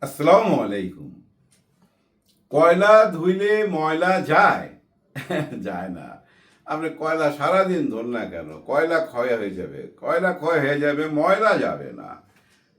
আসসালামু আলাইকুম। কয়লা ধুইলে ময়লা যায়? যায় না। আপনি কয়লা সারাদিন ধর না কেন? কয়লা ক্ষয় হয়ে যাবে। কয়লা ক্ষয় হয়ে যাবে, ময়লা যাবে না।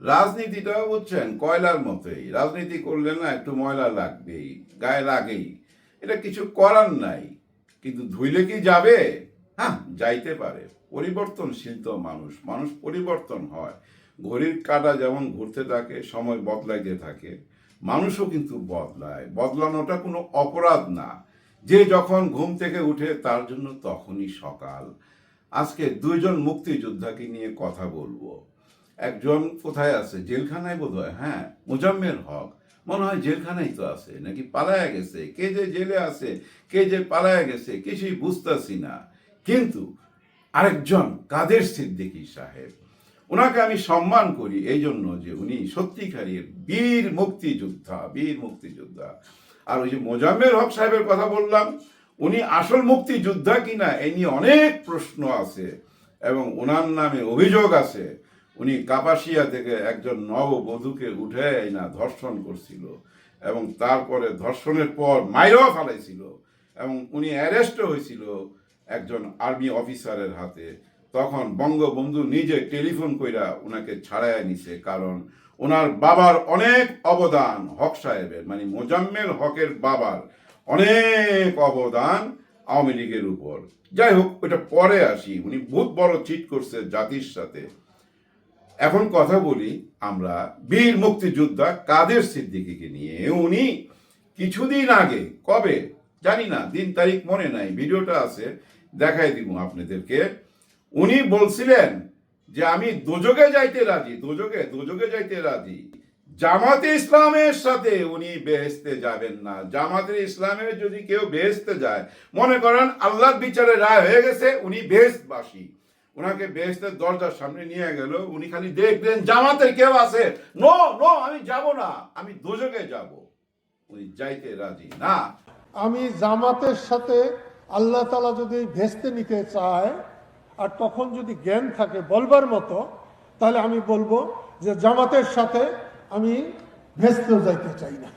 রাজনীতিটাও বুঝছেন, কয়লার মতোই। রাজনীতি করলে না একটু ময়লা লাগবেই, গায়ে লাগেই। এটা কিছু করার নাই। কিন্তু ধুইলে কি যাবে? হ্যাঁ যাইতে পারে। পরিবর্তনশীল তো মানুষ। মানুষ পরিবর্তন হয়। ঘড়ির কাঁটা যেমন ঘুরতে থাকে, সময় বদলাইতে থাকে, মানুষও কিন্তু বদলায়। বদলানোটা কোনো অপরাধ না। যে যখন ঘুম থেকে উঠে তার জন্য তখনই সকাল। আজকে দুইজন মুক্তিযোদ্ধাকে নিয়ে কথা বলব। একজন কোথায় আছে? জেলখানায় বোধ হয় হ্যাঁ মুজাম্মের হক। মনে হয় জেলখানায় তো আছে, নাকি পালায়া গেছে? কে যে জেলে আছে, কে যে পালায়া গেছে, কিছুই বুঝতেছি না। কিন্তু আরেকজন কাদের সিদ্দিকী সাহেব? ওনাকে আমি সম্মান করি এই জন্য যে উনি সত্যিকারের বীর মুক্তিযোদ্ধা বীর মুক্তিযোদ্ধা। আর ওই যে মোজাম্মের হক সাহেবের কথা বললাম, উনি আসল মুক্তিযোদ্ধা কিনা এই নিয়ে অনেক প্রশ্ন আছে এবং ওনার নামে অভিযোগ আছে। উনি কাপাসিয়া থেকে একজন নববধূকে উঠে না ধর্ষণ করছিল এবং তারপরে ধর্ষণের পর মাইরও ফালাইছিল এবং উনি অ্যারেস্টও হয়েছিল একজন আর্মি অফিসারের হাতে। তখন বঙ্গবন্ধু নিজে টেলিফোন কইরা ওনাকে ছাড়াইয়া নিছে, কারণ ওনার বাবার অনেক অবদান হক সাহেবের মানে মোজাম্মেল হকের বাবার অনেক অবদান আওয়ামী লীগের উপর। যাই হোক ওটা পরে আসি, উনি বহুত বড় চিট করছে জাতির সাথে। এখন কথা বলি আমরা বীর মুক্তিযোদ্ধা কাদের সিদ্দিকীকে নিয়ে। উনি কিছুদিন আগে, কবে? জানি না, দিন তারিখ মনে নাই, ভিডিওটা আছে, দেখাই দিব আপনাদেরকে। উনি বলছিলেন যে আমি দোজগে যাইতে রাজি, দোজগে দোজগে যাইতে রাজি। জামাতে ইসলামের সাথে উনি বেহেস্তে যাবেন না। জামাতে ইসলামের যদি কেউ বেহেস্তে যায়, মনে করেন আল্লাহর বিচারে রায় হয়ে গেছে, উনি বেহেস্তবাসী ওনাকে বেহেস্তের দরজার সামনে নিয়ে গেল, উনি খালি দেখলেন জামাতের কেউ আছে। নো নো, আমি যাব না, আমি দোজগে যাব। উনি যাইতে রাজি না। আমি জামাতের সাথে আল্লাহ তালা যদি ভেস্তে নিতে চায় আর তখন যদি জ্ঞান থাকে বলবার মতো, তাহলে আমি বলব যে জামাতের সাথে আমি ভেস্তেও যাইতে চাই না।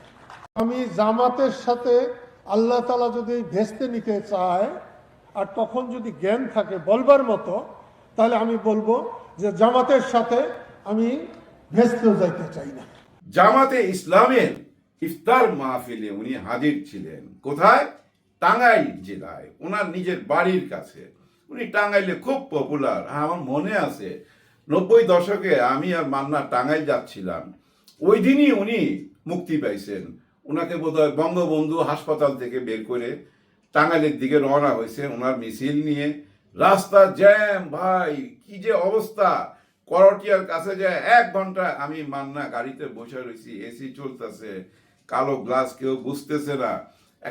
আমি জামাতের সাথে আল্লাহ তালা যদি ভেস্তে নিতে চায়, আর তখন যদি জ্ঞান থাকে বলবার মতো, তাহলে আমি বলব যে জামাতের সাথে আমি ভেস্তেও যাইতে চাই না। জামাতে ইসলামের ইফতার মাহফিলে উনি হাজির ছিলেন। কোথায়? টাঙ্গাইল জেলায়। ওনার নিজের বাড়ির কাছে। উনি টাঙ্গাইলে খুব পপুলার আমার মনে আছে। নব্বই দশকে আমি আর মান্না টাঙ্গাইল যাচ্ছিলাম। ওই দিনই উনি মুক্তি পাইছেন। ওনাকে বোধহয় বঙ্গবন্ধু হাসপাতাল থেকে বের করে টাঙ্গাইলের দিকে রওনা হয়েছে ওনার মিছিল নিয়ে। রাস্তা জ্যাম, ভাই, কি যে অবস্থা! করটিয়ার কাছে যায় এক ঘণ্টা আমি মান্না গাড়িতে বসে রয়েছি, এসি চলতেছে, কালো গ্লাস কেউ বুঝতেছে না।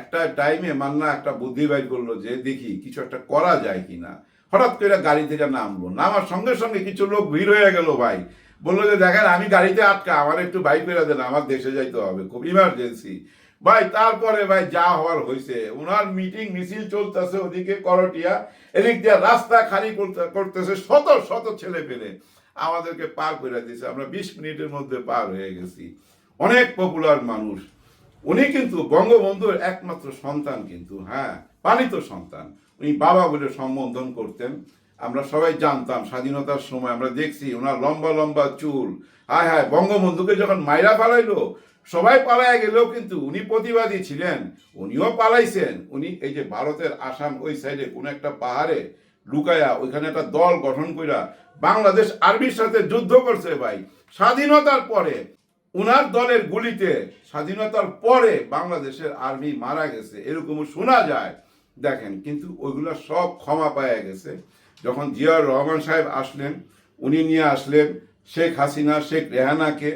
একটা টাইমে মান্না একটা বুদ্ধি বাইর করল যে দেখি কিছু একটা করা যায় কিনা। হঠাৎ করে গাড়ি থেকে নামলো। নামার সঙ্গে সঙ্গে কিছু লোক ভিড় হয়ে গেল ভাই। বলল যে, দেখেন, আমি গাড়িতে আটকা, আমার একটু বাইক করে দেন, আমার দেশে যাইতে হবে, খুব ইমার্জেন্সি ভাই, তারপরে ভাই যা হওয়ার হয়েছে ওনার মিটিং মিছিল চলতেছে ওদিকে করটিয়া। এদিক দিয়ে রাস্তা খালি করতে করতেছে শত শত ছেলে পেলে। আমাদেরকে পার করে দিয়েছে আমরা বিশ মিনিটের মধ্যে পার হয়ে গেছি। অনেক পপুলার মানুষ। উনি কিন্তু বঙ্গবন্ধুর একমাত্র সন্তান কিন্তু হ্যাঁ পালিত সন্তান। উনি বাবা বলে সম্বোধন করতেন। আমরা সবাই জানতাম, স্বাধীনতার সময় আমরা দেখছি ওনার লম্বা লম্বা চুল। হায় হায়, বঙ্গবন্ধুকে যখন মাইরা পালাইলো, সবাই পালায় গেলেও কিন্তু উনি প্রতিবাদী ছিলেন। উনিও পালাইছেন। উনি এই যে ভারতের আসাম ওই সাইডে কোন একটা পাহাড়ে লুকায়া ওইখানে একটা দল গঠন কইরা বাংলাদেশ আর্মির সাথে যুদ্ধ করছে ভাই। স্বাধীনতার পরে উনার দলের গুলিতে স্বাধীনতার পরে বাংলাদেশের আর্মি মারা গেছে এরকমও শোনা যায়। দেখেন, কিন্তু ওইগুলো সব ক্ষমা পাওয়া গেছে। যখন জিয়াউর রহমান সাহেব আসলেন, উনি নিয়ে আসলেন শেখ হাসিনা, শেখ রেহানাকে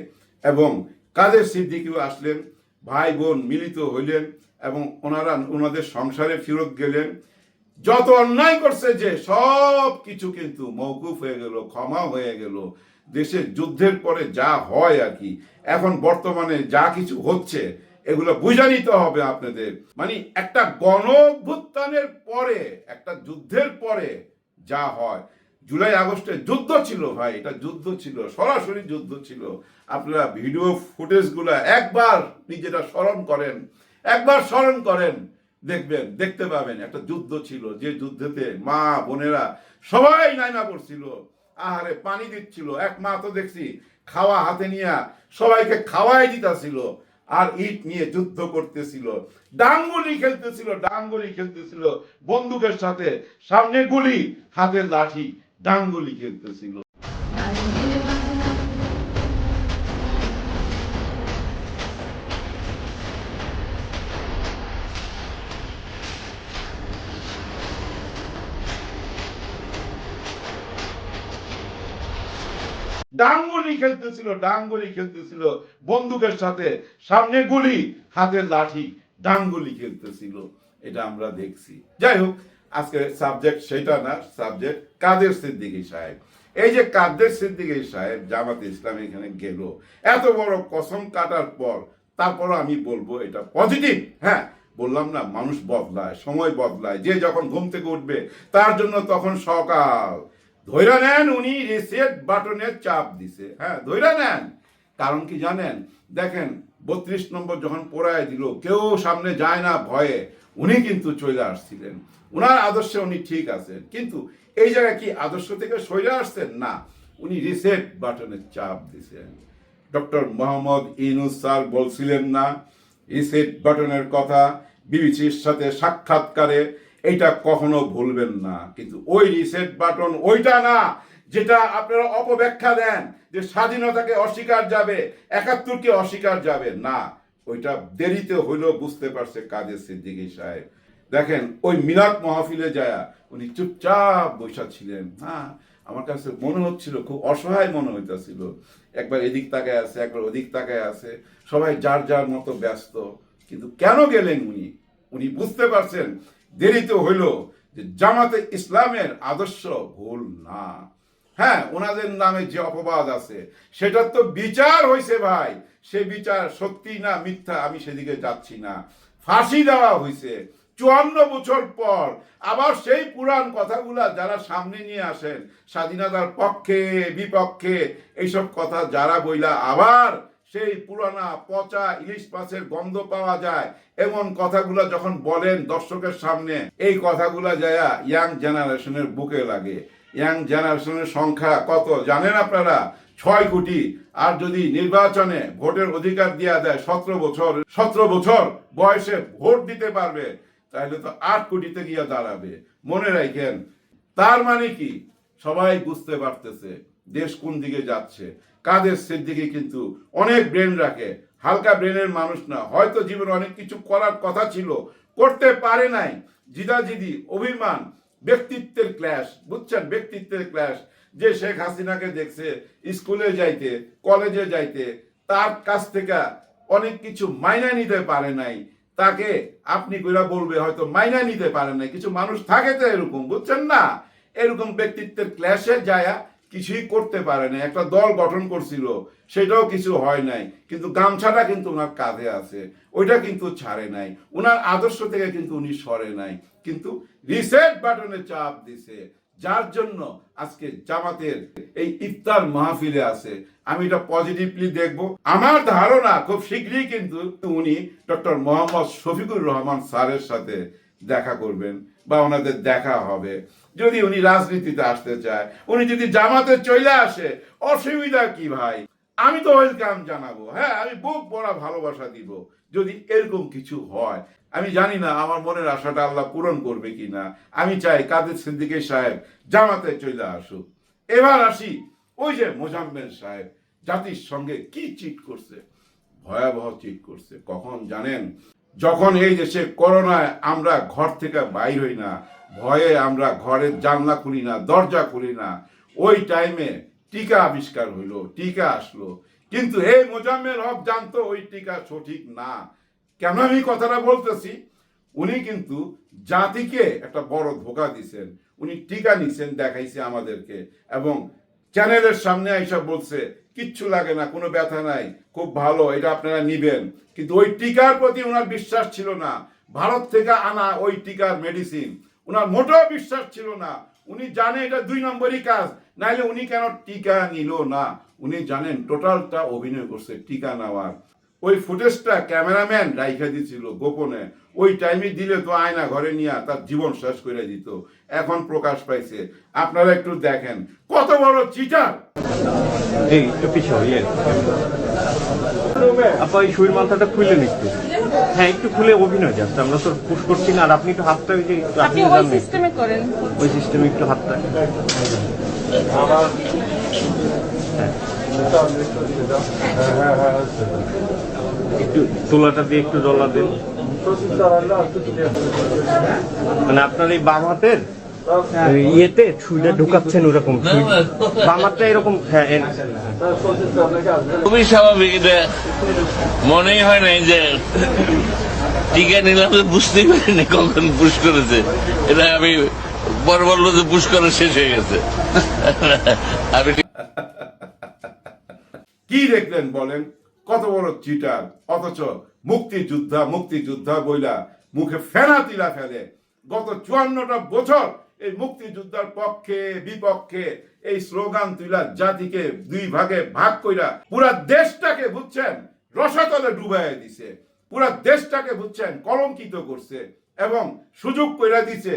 এবং কাদের সিদ্দিকিও আসলেন, ভাই বোন মিলিত হইলেন এবং ওনারা ওনাদের সংসারে ফেরত গেলেন। যত অন্যায় করছে যে সব কিছু কিন্তু মৌকুফ হয়ে গেল, ক্ষমা হয়ে গেল। দেশের যুদ্ধের পরে যা হয় আর কি। এখন বর্তমানে যা কিছু হচ্ছে, এগুলো বুঝে নিতে হবে আপনাদের। মানে একটা গণ অভ্যুত্থানের পরে, একটা যুদ্ধের পরে যা হয়। জুলাই, আগস্টে যুদ্ধ ছিল ভাই, এটা যুদ্ধ ছিল, সরাসরি যুদ্ধ ছিল। আপনারা ভিডিও ফুটেজগুলো একবার নিজেরা স্মরণ করেন, একবার স্মরণ করেন, দেখবেন, দেখতে পাবেন, একটা যুদ্ধ ছিল, যে যুদ্ধেতে মা বোনেরা সবাই নাইমা পড়ছিল আহারে পানি দিচ্ছিল, এক মা তো দেখছি খাওয়া হাতে নিয়ে সবাইকে খাওয়াই দিতাছিল আর ইট নিয়ে যুদ্ধ করতেছিল। ডাঙ্গুলি খেলতেছিল ডাঙ্গুলি খেলতেছিল। বন্দুকের সাথে সামনে গুলি হাতে লাঠি, ডাঙ্গুলি খেলতেছিল। ডাঙ্গুলি খেলতেছিল ডাঙ্গুলি খেলতেছিল। বন্দুকের সাথে, সামনে গুলি হাতে লাঠি ডাঙ্গুলি খেলতেছিল। এটা আমরা দেখছি। যাই হোক, আজকে সাবজেক্ট সেটা না সাবজেক্ট কাদের সিদ্দিকী সাহেব? এই যে কাদের সিদ্দিকী সাহেব জামাত ইসলাম এখানে গেল, এত বড় কসম কাটার পর তারপর আমি বলব এটা পজিটিভ হ্যাঁ বললাম না, মানুষ বদলায়, সময় বদলায়, যে যখন ঘুম থেকে উঠবে, তার জন্য তখন সকাল। ধৈরা নেন উনি রিসেট বাটনের চাপ দিছে। হ্যাঁ ধৈরা নেন। কারণ কি জানেন? দেখেন, বত্রিশ নম্বর যখন পোড়ায় দিল, কেউ সামনে যায় না ভয়ে। উনি কিন্তু চলে আসছিলেন। উনার আদর্শে উনি ঠিক আছেন। কিন্তু এই জায়গায় কি আদর্শ থেকে সরে আসছেন? না। উনি রিসেট বাটনের চাপ দিছেন। ডক্টর মোহাম্মদ ইনুস স্যার বলছিলেন না রিসেট বাটনের কথা বিবিসির সাথে সাক্ষাৎকারে এটা কখনো ভুলবেন না। কিন্তু ওই রিসেট বাটন ওইটা না, যেটা আপনারা অপব্যাখ্যা দেন যে স্বাধীনতাকে অস্বীকার যাবে, একাত্তরকে অস্বীকার যাবে। না, ওইটা দেরিতে হইলেও বুঝতে পারছে কাদের সিদ্দিকী সাহেব। দেখেন, ওই মিলাদ মাহফিলে যায়, উনি চুপচাপ বসা ছিলেন। হ্যাঁ আমার কাছে মনে হচ্ছিল, খুব অসহায় মনে হইতেছিল। একবার এদিক তাকায় আছে, একবার ওদিক তাকায় আছে। সবাই যার যার মতো ব্যস্ত। কিন্তু কেন গেলেন উনি? উনি বুঝতে পারছেন দেরিতে হইল যে জামাতে ইসলামের আদর্শ ভুল না। হ্যাঁ ওনাদের নামে যে অপবাদ আছে, সেটার তো বিচার হয়েছে ভাই। সে বিচার সত্যি না মিথ্যা আমি সেদিকে যাচ্ছি না। ফাঁসি দেওয়া হয়েছে চুয়ান্ন বছর পর আবার সেই পুরাণ কথাগুলা যারা সামনে নিয়ে আসেন, স্বাধীনতার পক্ষে, বিপক্ষে, এইসব কথা যারা বইলা আবার সেই পুরানা পচা ইলিশ মাছের গন্ধ পাওয়া যায়। এমন কথাগুলো যখন বলেন দর্শকের সামনে, এই কথাগুলা যায় ইয়াং জেনারেশনের বুকে লাগে। ইয়াং জেনারেশনের সংখ্যা কত? জানেন আপনারা? ছয় কোটি। আর যদি নির্বাচনে ভোটের অধিকার দেওয়া দেয়, সতেরো বছর সতেরো বছর বয়সে ভোট দিতে পারবে, তাহলে তো আট কোটিতে গিয়ে দাঁড়াবে। মনে রাখেন, তার মানে কি? সবাই বুঝতে পারতেছে, দেশ কোন দিকে যাচ্ছে। কাদের সিদ্দিকি কিন্তু অনেক ব্রেন রাখে। হালকা ব্রেনের মানুষ না। হয়তো জীবনে অনেক কিছু করার কথা ছিল, করতে পারে নাই। জিদাজিদি, অভিমান, ব্যক্তিত্বের ক্ল্যাশ বুঝছেন? ব্যক্তিত্বের ক্ল্যাশ যে শেখ হাসিনাকে দেখছে স্কুলে যাইতে কলেজে যাইতে, তার কাছ থেকে অনেক কিছু মাইনা নিতে পারে নাই। তাকে আপনি কইরা বলবে, হয়তো মাইনা নিতে পারে নাই। কিছু মানুষ থাকে তো এরকম, বুঝছেন না? এরকম ব্যক্তিত্বের ক্ল্যাশে যায় কিছুই করতে পারে নাই। একটা দল গঠন করছিল, সেটাও কিছু হয় নাই। কিন্তু গামছাটা কিন্তু ওনার কাঁধে আছে, ওইটা কিন্তু ছাড়ে নাই। ওনার আদর্শ থেকে কিন্তু উনি সরে নাই। কিন্তু রিসেট বাটনে চাপ দিছে। যার জন্য আজকে জামাতের এই ইফতার মাহফিলে আছে। আমি এটা পজিটিভলি দেখব। আমার ধারণা খুব শীঘ্রই কিন্তু উনি ডক্টর মোহাম্মদ শফিকুর রহমান স্যারের সাথে দেখা করবেন বা ওনাদের দেখা হবে। যদি উনি রাজনীতিতে আসতে চায়, উনি যদি জামাতে চলে আসে, অসুবিধা কি ভাই? আমি তো ওয়েলকাম জানাব হ্যাঁ আমি বুক বড় ভালোবাসা দিব, যদি এরকম কিছু হয়। আমি জানি না, আমার মনের আশাটা আল্লাহ পূরণ করবে কি না আমি চাই কাদের সিদ্দিকের সাহেব জামাতে চলে আসুক। এবার আসি ওই যে মোজাম্মেল সাহেব, জাতির সঙ্গে কি চিট করছে? ভয়াবহ চিট করছে, কখন জানেন? যখন এই দেশে করোনায় আমরা ঘর থেকে বাইর হই না, ভয়ে আমরা ঘরের জানলা খুলি না, দরজা খুলি না, ওই টাইমে টিকা আবিষ্কার হইল, টিকা আসলো। কিন্তু এই মোজাম্মেল হক জানতো ওই টিকা সঠিক না। কেন আমি কথাটা বলতেছি? উনি কিন্তু জাতিকে একটা বড় ধোকা দিছেন। উনি টিকা নিছেন, দেখাইছে আমাদেরকে। এবং চ্যানেলের সামনে এইসব বলছে কিচ্ছু লাগে না, কোনো ব্যথা নাই, খুব ভালো, এটা আপনারা নিবেন। কিন্তু ওই টিকার প্রতি ওনার বিশ্বাস ছিল না। ভারত থেকে আনা ওই টিকার মেডিসিন ওনার মোটেও বিশ্বাস ছিল না। উনি জানে এটা দুই নম্বরই কাজ, নাইলে উনি কেন টিকা নিল না? উনি জানেন টোটালটা অভিনয় করছে টিকা নেওয়ার। ওই ফুটেজটা ক্যামেরাম্যান রাইখা দিছিল গোপনে ওই টাইমে দিলে তো আয়না ঘরে নিয়ে তার জীবন শেষ করে দিত এখন প্রকাশ পাইছে আপনারা একটু দেখেন কত বড় চিটার এই একটু পিছাও ইয়ে আপা এই শুয়ের মাথাটা খুললেন একটু হ্যাঁ একটু খুলে অভিনয় জাস্ট আমরা তো পুশ করছি না আর আপনি একটু হাতটা যে একটু আপনি আপনি ওই সিস্টেমে করেন ওই সিস্টেমে একটু হাতটা একটু তোলাটা দিয়ে একটু ডলা দেন। মানে আপনার এই বাম হাতের ইয়েতে ছুইটা ঢুকাচ্ছেন ওরকম। বাম হাতটা এরকম হ্যাঁ খুবই স্বাভাবিক এটা মনেই হয় নাই যে টিকা নিলাম বুঝতেই পারিনি কখন পুশ করেছে। এটা আমি পরে বলল যে পুশ করা শেষ হয়ে গেছে। আমি কি দেখলেন বলেন? কত বড় চিটার অথচ মুক্তিযোদ্ধা মুক্তিযোদ্ধা বইলা মুখে ফেনা তিলা ফেলে। গত চুয়ান্নটা বছর এই মুক্তিযোদ্ধার পক্ষে, বিপক্ষে এই স্লোগান তুইলা জাতিকে দুই ভাগে ভাগ কইরা পুরা দেশটাকে বুঝছেন, রসাতলে ডুবাই দিছে। পুরা দেশটাকে বুঝছেন, কলঙ্কিত করছে এবং সুযোগ কইরা দিছে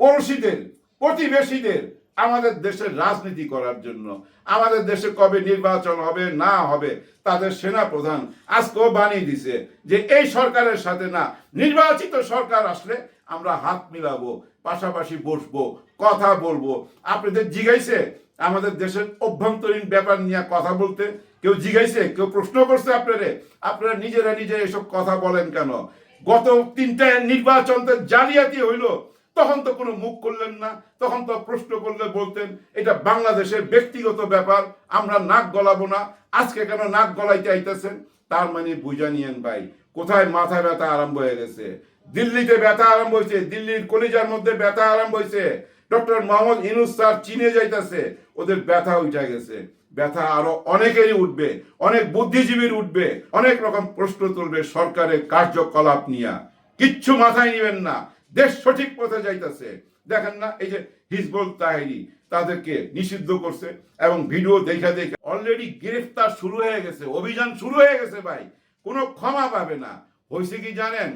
পড়শিদের, প্রতিবেশীদের আমাদের দেশের রাজনীতি করার জন্য, আমাদের দেশে কবে নির্বাচন হবে, না হবে, তাদের সেনা প্রধান আজকেও বানিয়ে দিছে যে এই সরকারের সাথে না, নির্বাচিত সরকার আসলে আমরা হাত মিলাবো, পাশাপাশি বসবো, কথা বলব। আপনাদের জিগাইছে আমাদের দেশের অভ্যন্তরীণ ব্যাপার নিয়ে কথা বলতে, কেউ জিগাইছে, কেউ প্রশ্ন করছে আপনারে, আপনারা নিজেরা নিজে এসব কথা বলেন কেন? গত তিনটা নির্বাচন তো জালিয়াতি হইল তখন তো কোনো মুখ করলেন না, তখন তো প্রশ্ন করলে বলতেন, এটা বাংলাদেশের ব্যক্তিগত ব্যাপার, আমরা নাক গলাবো না, আজকে কেন নাক গলাইতে আইতেছেন? তার মানে বুঝা নিয়েন ভাই, কোথায় মাথা ব্যথা আরম্ভ হয়ে গেছে? দিল্লিতে ব্যথা আরম্ভ হয়েছে, দিল্লির কলিজার মধ্যে ব্যথা আরম্ভ হয়েছে। ডক্টর মোহাম্মদ ইনুস স্যার চীনে যাইতেছে, ওদের ব্যথা উঠে গেছে। ব্যথা আরও অনেকেরই উঠবে, অনেক বুদ্ধিজীবীর উঠবে, অনেক রকম প্রশ্ন তুলবে সরকারের কার্যকলাপ নিয়ে। কিচ্ছু মাথায় নিবেন না দেশ সঠিক পথে যাইতেছে। দেখেন না, এই যে হিজবুল তাহেরি, তাদেরকে নিষিদ্ধ করছে এবং ভিডিও দেখা দেখে অলরেডি গ্রেফতার শুরু হয়ে গেছে, অভিযান শুরু হয়ে গেছে ভাই। কোনো ক্ষমা পাবে না। হয়েছে কি জানেন?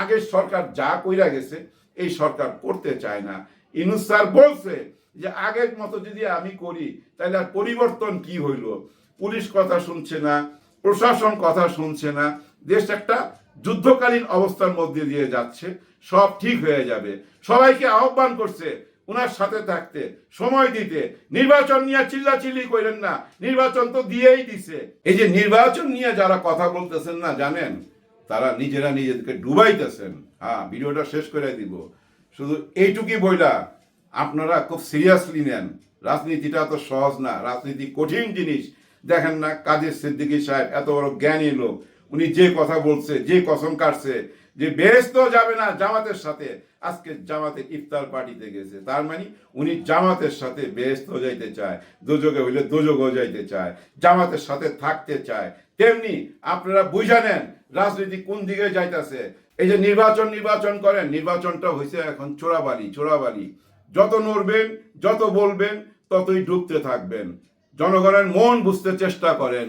আগের সরকার যা কইরা গেছে, এই সরকার করতে চায় না। ইনুস স্যার বলছে যে, আগের মতো যদি আমি করি, তাহলে আর পরিবর্তন কি হইল? পুলিশ কথা শুনছে না, প্রশাসন কথা শুনছে না দেশ একটা যুদ্ধকালীন অবস্থার মধ্যে দিয়ে যাচ্ছে, সব ঠিক হয়ে যাবে। সবাইকে আহ্বান করছে ওনার সাথে থাকতে, সময় দিতে। নির্বাচন নিয়ে চিল্লাচিল্লি করেন না, নির্বাচন তো দিয়েই দিছে। এই যে নির্বাচন নিয়ে যারা কথা বলতেছেন না, জানেন? তারা নিজেরা নিজেদেরকে ডুবাইতেছেন। হ্যাঁ ভিডিওটা শেষ করে দিব। শুধু এইটুকুই বইলা, আপনারা খুব সিরিয়াসলি নেন। রাজনীতিটা তো সহজ না, রাজনীতি কঠিন জিনিস। দেখেন না কাজের সিদ্দিকী সাহেব, এত বড় জ্ঞানী লোক। উনি যে কথা বলছে, যে কসম কাটছে, যে বেহেস্ত যাবে না জামাতের সাথে। আজকে জামাতের ইফতার পার্টিতে গেছে। তার মানে উনি জামাতের সাথে বেহেস্ত যাইতে চায়, দুযোগে হইলে দুযোগও যাইতে চায়, জামাতের সাথে থাকতে চায়। তেমনি আপনারা বুঝা নেন রাজনীতি কোন দিকে যাইতেছে। এই যে নির্বাচন নির্বাচন করেন, নির্বাচনটা হয়েছে এখন চোরাবালি চোরাবালি। যত নড়বেন, যত বলবেন, ততই ডুবতে থাকবেন। জনগণের মন বুঝতে চেষ্টা করেন।